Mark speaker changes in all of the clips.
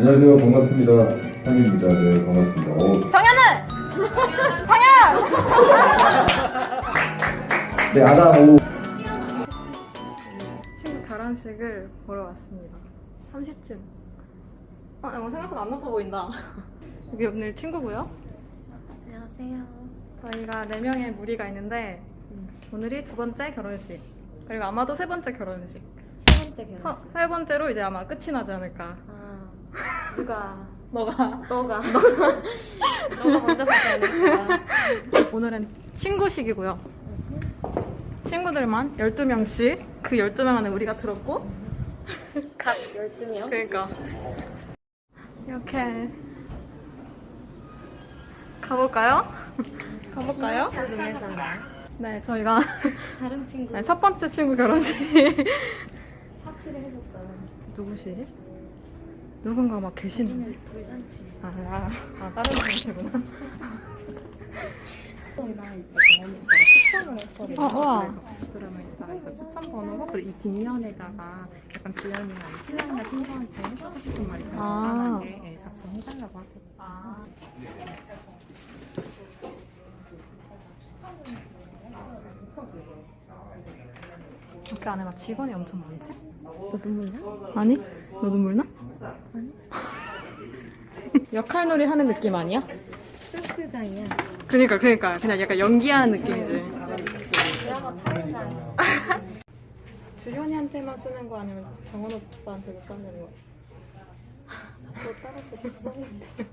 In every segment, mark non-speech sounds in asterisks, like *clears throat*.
Speaker 1: 안녕하세요. 반갑습니다. 상입니다. 네, 반갑습니다. 어,
Speaker 2: 정현은! 정현! *laughs*
Speaker 1: 네, 아담 오.
Speaker 2: 친구 결혼식을 보러 왔습니다. 30층. 아, 나 생각보다 안 높아 보인다. 여기 오늘 친구고요.
Speaker 3: 안녕하세요.
Speaker 2: 저희가 4명의 무리가 있는데 오늘이 두 번째 결혼식. 그리고 아마도 세 번째 결혼식.
Speaker 3: 세 번째 결혼식.
Speaker 2: 서- 세 번째로 이제 아마 끝이 나지 않을까.
Speaker 3: 아, 누가
Speaker 2: 너가.
Speaker 3: 너가 *laughs* 너가 먼저 가지 않을까.
Speaker 2: 오늘은 친구식이고요. 친구들만 12명씩 그 12명 안에 우리가 들었고
Speaker 3: 각 12명.
Speaker 2: 그러니까 이렇게 가볼까요? 가볼까요?
Speaker 3: 룸에서
Speaker 2: 네, 저희가
Speaker 3: 다른 친구
Speaker 2: 네, 첫 번째 친구 결혼식
Speaker 3: 파티를 해줬다.
Speaker 2: 누구시지? 누군가 막
Speaker 3: 우리는 돌잔치.
Speaker 2: 아, 아, 아 다른 분이시구나
Speaker 4: 추천을 했거든요.
Speaker 2: 어, 우와.
Speaker 4: 그래서 그러면 이따가 이거 추천 번호고 그리고 이 뒷면에다가 약간 주연이나 신랑이나 친구한테 해주고 싶은 말 있으면
Speaker 2: 아.
Speaker 4: 간단하게 예, 작성해달라고 하거든요.
Speaker 2: 학교 안에 막 직원이 엄청 많지?
Speaker 3: 너 눈물 나?
Speaker 2: 아니? 너 눈물 나? 아니 *laughs* 역할놀이 하는 느낌 아니야?
Speaker 3: 스스장이야.
Speaker 2: 그니까 그니까 그냥 약간 연기하는 느낌이지
Speaker 3: 드라마 촬영장.
Speaker 2: 주현이한테만 쓰는 거 아니면 정원 오빠한테도 써야 되는 거야?
Speaker 3: 너 따라서 또 썼는데. *laughs*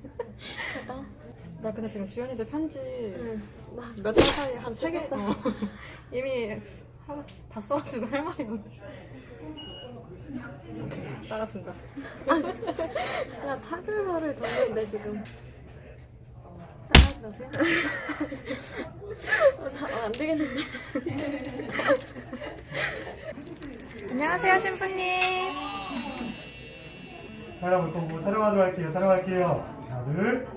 Speaker 2: 나 근데 지금 주현이들 편지 몇 달 사이에 한 세개 *laughs* 어. 이미 하- 다 써가지고 할 말이 없네 따랐습니다
Speaker 3: 나 차별서를 뒀는데 지금. 따라하지 마세요. 어, 자, 어, 안 되겠는데.
Speaker 2: 안녕하세요 신부님
Speaker 5: 촬영을 보고 촬영하도록 할게요. 촬영할게요. 하나, 둘.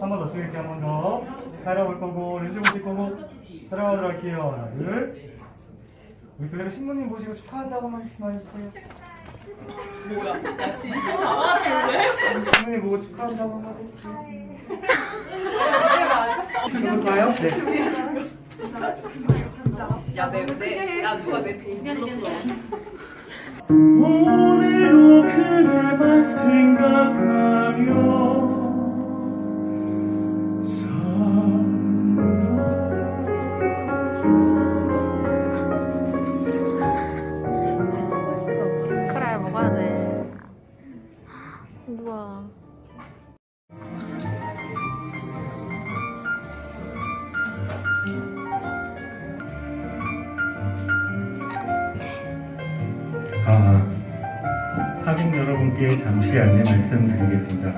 Speaker 5: 한 번더 찍을게요. 한번 더. 촬영을 보고 렌즈 보실 거고 촬영하도록 할게요. 하나, 둘. 우리 그대로 신부님 보시고 축하한다고 말씀해 주세요. 뭐야? 야 진심 나와줄래? 신부님 보고 축하한다고 한마디 해주세요. 해볼까요? 네.
Speaker 6: 오늘도 그대만 생각하며 아, 사진 여러분께 잠시 안내 말씀드리겠습니다.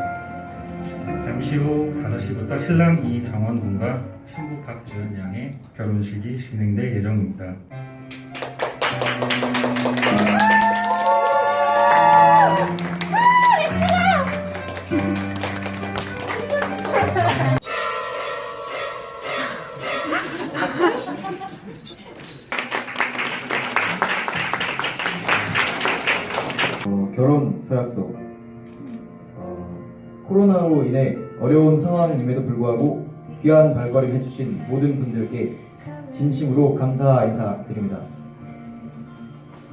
Speaker 6: 잠시 후 5시부터 신랑 이정원 군과 신부 박지은 양의 결혼식이 진행될 예정입니다.
Speaker 1: 서약서. 어, 코로나로 인해 어려운 상황임에도 불구하고 귀한 발걸음 해주신 모든 분들께 진심으로 감사 인사드립니다.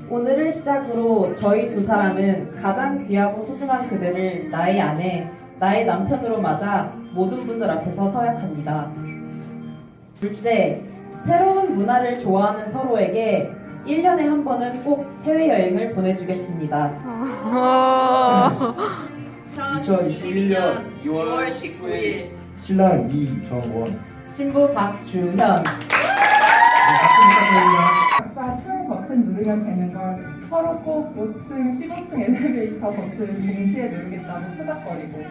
Speaker 7: 오늘을 시작으로 저희 두 사람은 가장 귀하고 소중한 그대를 나의 아내, 나의 남편으로 맞아 모든 분들 앞에서 서약합니다. 둘째, 새로운 문화를 좋아하는 서로에게 1년에 한 번은 꼭 해외여행을 보내주겠습니다.
Speaker 2: 아.
Speaker 1: 2022년 2월 19일 신랑 이정원.
Speaker 7: 신부 박주현.
Speaker 4: 층 버튼 누르면 되는 건 서로 꼭 5층, 15층 엘리베이터 버튼 동시에 누르겠다고 투닥거리고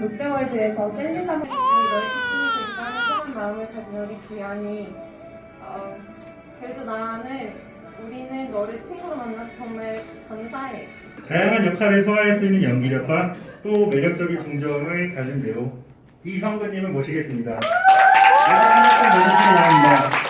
Speaker 4: 롯데월드에서 젤리 사
Speaker 3: 우리 너의 기쁨이 된다는 그런 마음을 가진 우리 주연이 어, 그래도 나는 우리는 너를 친구로 만나서 정말 감사해.
Speaker 6: 다양한 역할을 소화할 수 있는 연기력과 또 매력적인 중저음을 가진 배우 이성근님을 모시겠습니다. 함께 모셔주시기 바랍니다.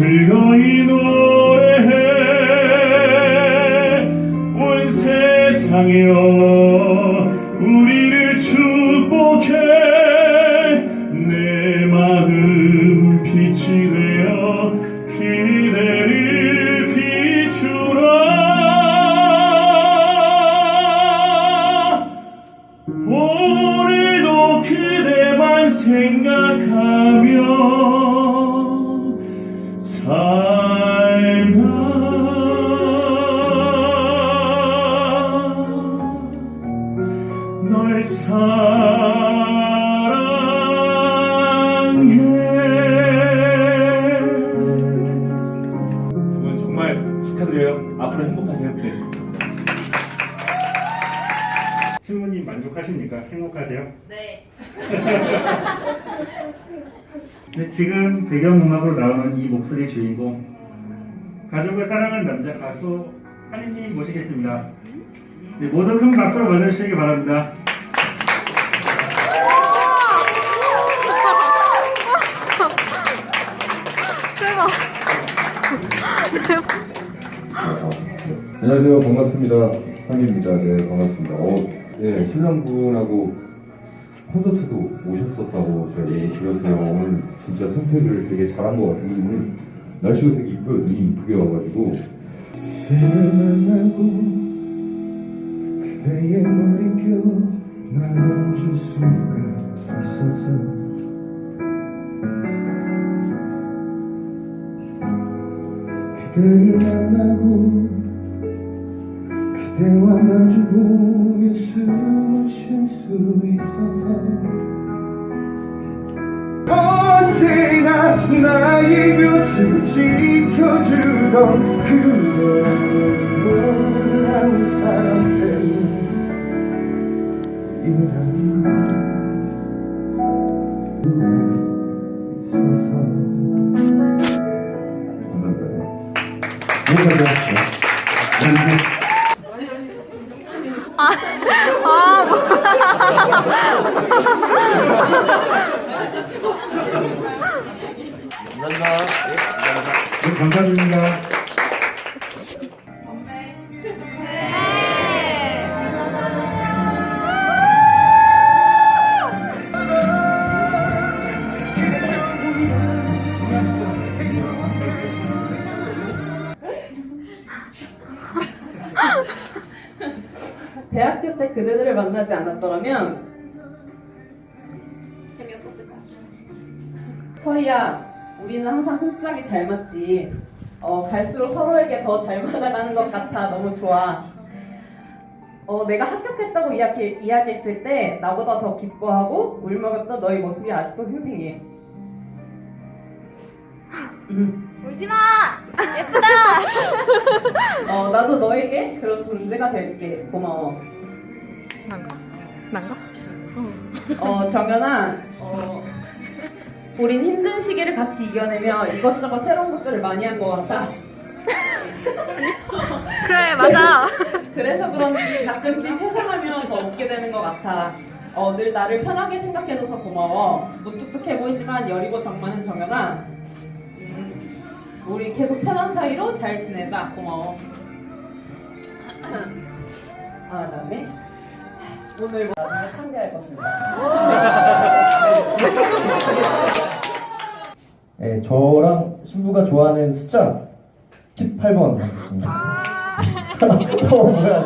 Speaker 6: 영혼이 축하드려요 앞으로 행복하세요 네. 신부님 만족하십니까? 행복하세요?
Speaker 2: 네. *laughs*
Speaker 6: 네, 지금 배경음악으로 나오는 이 목소리의 주인공 가족을 사랑하는 남자 가수 한이님 모시겠습니다. 네, 모두 큰 박수로 맞아주시기 바랍니다.
Speaker 1: 안녕하세요. 반갑습니다. 상입니다. 네, 반갑습니다. 어, 네, 신랑분하고 콘서트도 오셨었다고 제가 얘기 들었어요. 오늘 진짜 선택을 되게 잘한 것 같은 오늘 날씨가 되게 이뻐요. 눈이 이쁘게 와가지고. 만나고 그대의 머릿결 만질 수가 있어서 그대를 만나고 그대와 마주보며 숨을 쉴 수 있어서 언제나 나의 곁을 지켜주던 그런 놀라운 사랑 때문에 있어서 감사합니다. 여기까지요.
Speaker 6: 감사드립니다.
Speaker 7: 대학교 때 그대들을 만나지 않았더라면
Speaker 2: 재미없었을 거야.
Speaker 7: 서희야, 우리는 항상 짝이 잘 맞지. 어, 갈수록 서로에게 더 잘 맞아가는 것 같아. 너무 좋아. 어, 내가 합격했다고 이야기, 이야기했을 때 나보다 더 기뻐하고 울먹였던 너의 모습이 아직도 생생해.
Speaker 2: 울지 마. 예쁘다. *laughs*
Speaker 7: 어, 나도 너에게 그런 존재가 될게. 고마워.
Speaker 2: 난가? 난가?
Speaker 7: 어, 정연아, 어, 우린 힘든 시기를 같이 이겨내며 이것저것 새로운 것들을 많이 한 것 같아. *laughs*
Speaker 2: 그래 맞아. *laughs*
Speaker 7: 그래서 그런지 가끔씩 회상하면 더 웃게 되는 것 같아. 어, 늘 나를 편하게 생각해줘서 고마워. 무뚝뚝해 보이지만 여리고 정많은 정연아. 음, 우리 계속 편한 사이로 잘 지내자. 고마워. *clears throat* 아, 그다음에 오늘 나중에 상대할 것입니다. *laughs*
Speaker 1: 네, 저랑 신부가 좋아하는 숫자 18번 하겠습니다. *laughs* 어, 뭐야.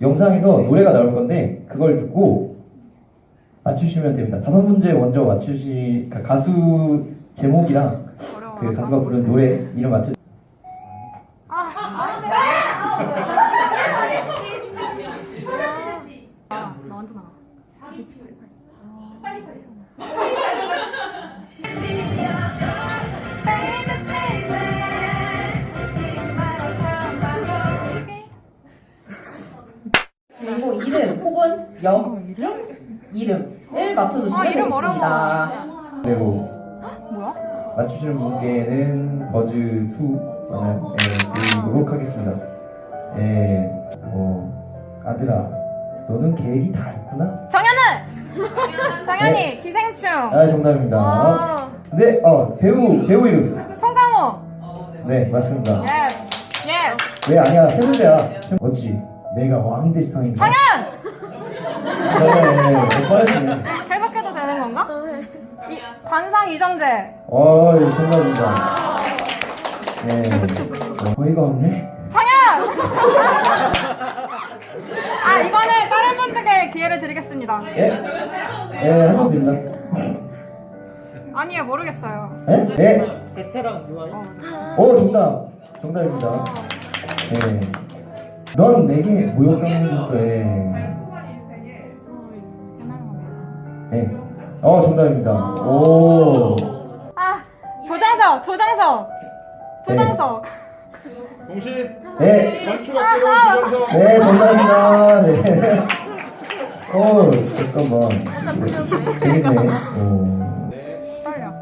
Speaker 1: 영상에서 노래가 나올 건데 그걸 듣고 맞추시면 됩니다. 다섯 문제 먼저 맞추시 그러니까 가수 제목이랑. 그 가수가 부른 노래 이름 맞추.
Speaker 2: 아,
Speaker 7: 이름을 맞춰주시면
Speaker 2: 아, 이름
Speaker 7: 되겠습니다.
Speaker 1: 대로
Speaker 2: 뭐야?
Speaker 1: 맞추시는 분께는 버즈 2 어, 예, 드리도록 하겠습니다. 예, 뭐 아들아, 너는 계획이 다 있구나.
Speaker 2: 정현은! *laughs* 정현이 기생충.
Speaker 1: 아 정답입니다.
Speaker 2: 아,
Speaker 1: 네, 어 배우 배우 이름.
Speaker 2: 송강호.
Speaker 1: 네 맞습니다.
Speaker 2: 예스. 예스.
Speaker 1: 왜 아니야 세 문제야. 어찌 내가 왕이 될 상인가?
Speaker 2: 정현!
Speaker 1: 네, 네.
Speaker 2: 계속해도 되는 건가? 이, 관상 이정재.
Speaker 1: 어, 예, 정답입니다. 네, 어, 어이가 없네.
Speaker 2: 정현! *laughs* 아, 이거는 다른 분들께 기회를 드리겠습니다.
Speaker 1: 예, 예, 하셔도 됩니다.
Speaker 2: 아니요, 모르겠어요.
Speaker 1: 예, 예.
Speaker 6: 베테랑 유아인.
Speaker 1: 어, 정답. 정답입니다. 네. 넌 내게 모욕감으로서의 네. 어, 정답입니다. 오.
Speaker 2: 아, 조정석, 조정석. 조정석.
Speaker 6: 공신
Speaker 1: 네.
Speaker 6: 건축학개론
Speaker 2: 아.
Speaker 1: 네, 정답입니다. 네. 어, 잠깐만. 재밌네. 어.
Speaker 2: 떨려.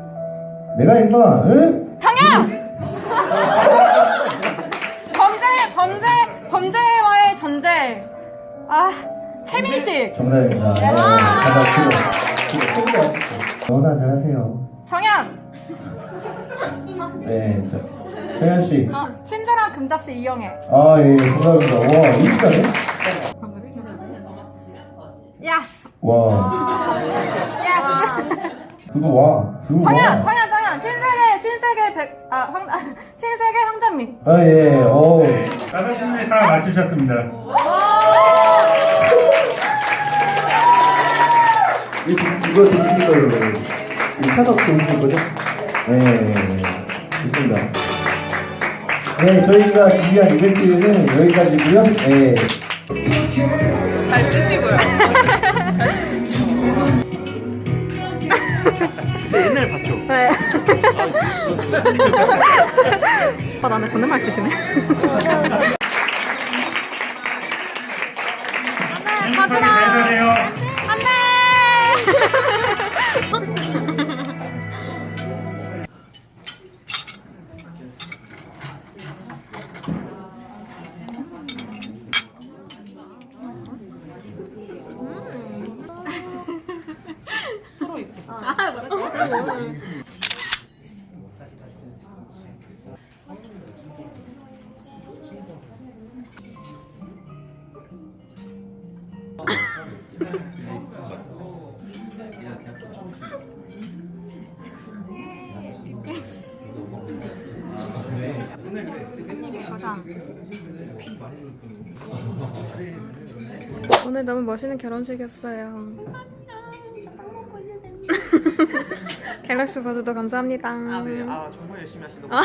Speaker 1: 내가 임마, 응?
Speaker 2: 정현! 범죄, 범죄, 범죄와의 전제. 아, 최민식.
Speaker 1: 정답입니다. 네, 잠깐, 그거. 그거 챙겨. 너나 잘하세요.
Speaker 2: 정현!
Speaker 1: 네, 저, 정현 씨.
Speaker 2: 어, 친절한 금자씨 이영애.
Speaker 1: 아, 예, 감사합니다. 와, 이기가네?
Speaker 2: 예스!
Speaker 1: 와,
Speaker 2: 예스!
Speaker 1: 그거 와, 그거
Speaker 2: 정현!
Speaker 1: 와.
Speaker 2: 정현! 정현! 신세계, 신세계 백, 아, 황, 아, *laughs* 신세계 황정민.
Speaker 1: 아, 예, 어
Speaker 6: 다섯 분이 다 맞히셨습니다.
Speaker 1: 이거, 동순이 거예요. 이 사석 동순이 거죠? 네, 좋습니다. 네, 저희가 준비한 이벤트는 여기까지고요 네.
Speaker 7: 잘 쓰시고요.
Speaker 5: 옛날에 봤죠?
Speaker 2: 네. 오빠 나한테 존댓말 쓰시네.
Speaker 6: 잘
Speaker 2: 가지마. 오늘 너무 멋있는 결혼식이었어요. *laughs* 갤럭시 버즈도 감사합니다.
Speaker 8: 아, 네. 아, 정말 열심히 하시더라고요.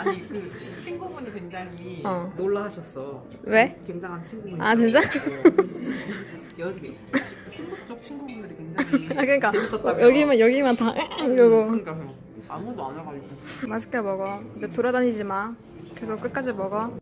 Speaker 8: 아니, 그 친구분이 굉장히
Speaker 2: 어.
Speaker 8: 놀라하셨어.
Speaker 2: 왜?
Speaker 8: 굉장한 친구분이.
Speaker 2: 아, 진짜? *laughs*
Speaker 8: 여기 신부 쪽 친구분들이 굉장히
Speaker 2: 아 그러니까
Speaker 8: 재밌었다며.
Speaker 2: 여기만 여기만 다 이러고
Speaker 8: 그러니까 아무도 안 와가지고.
Speaker 2: 맛있게 먹어. 이제 돌아다니지 마. 계속 끝까지 먹어.